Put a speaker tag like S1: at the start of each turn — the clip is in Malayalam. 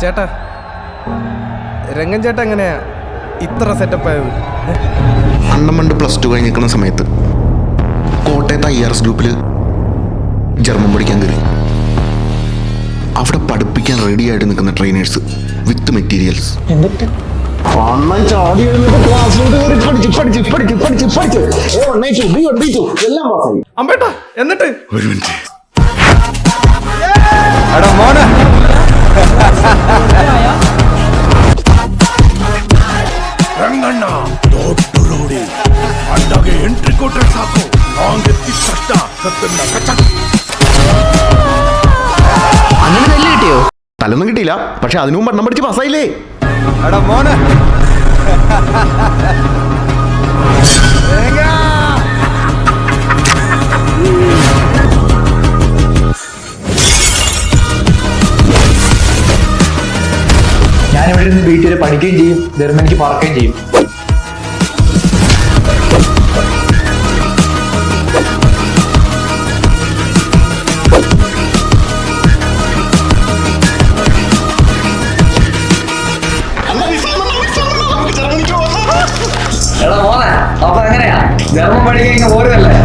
S1: ചേട്ടാ രംഗൻ ചേട്ടാ എങ്ങനെയാ ഇത്ര സെറ്റപ്പ് ആയത്?
S2: അണ്ണമണ്ട് പ്ലസ് ടു കഴിഞ്ഞ് നിൽക്കുന്ന സമയത്ത് കോട്ടയത്ത് ഐ ആർ എസ് ഗ്രൂപ്പിൽ ജർമ്മൻ പഠിക്കാൻ കയറി. അവിടെ പഠിപ്പിക്കാൻ റെഡി ആയിട്ട് നിൽക്കുന്ന ട്രെയിനേഴ്സ് വിത്ത് മെറ്റീരിയൽസ്
S3: എന്നിട്ട്?
S4: ದೊಡ್ಡ ರೋಡಿ ಅಡ್ಡಾಗೆ ಎಂಟ್ರಿ ಕೊಟ್ರೆ ಸಾಕು ಲಾಂಗ್ ಎತ್ತಿದ ಕಷ್ಟ ಕತ್ತನ್ನ ಕಚಕ್
S2: അങ്ങനെ നെല്ല് കിട്ടിയോ തലൊന്നും കിട്ടിയില്ല പക്ഷെ അതിനു മുമ്പ് എണ്ണം പഠിച്ച് പാസ്സായില്ലേ
S1: എടാ മോനെ രംഗാ.
S3: ഞാൻ ഇവിടെ നിന്ന് വീട്ടിൽ വരെ പഠിക്കുകയും ചെയ്യും ജർമ്മനിക്ക് പറക്കുകയും ചെയ്യും എടാ മോനെ അപ്പൊ എങ്ങനെയാ